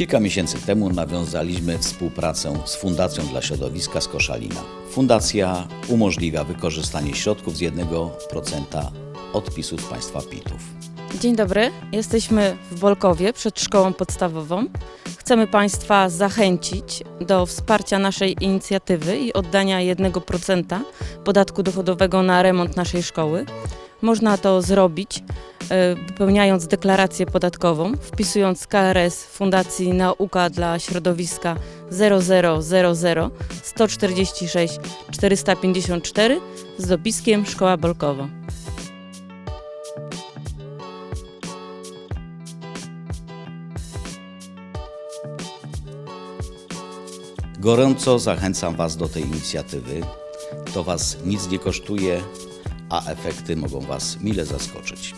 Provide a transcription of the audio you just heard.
Kilka miesięcy temu nawiązaliśmy współpracę z Fundacją dla Środowiska z Koszalina. Fundacja umożliwia wykorzystanie środków z 1% odpisu z państwa PIT-ów. Dzień dobry, jesteśmy w Bolkowie przed szkołą podstawową. Chcemy Państwa zachęcić do wsparcia naszej inicjatywy i oddania 1% podatku dochodowego na remont naszej szkoły. Można to zrobić e, wypełniając deklarację podatkową, wpisując KRS Fundacji Nauka dla Środowiska 0000 146 454 z dopiskiem Szkoła Bolkowa. Gorąco zachęcam Was do tej inicjatywy. To Was nic nie kosztuje, a efekty mogą Was mile zaskoczyć.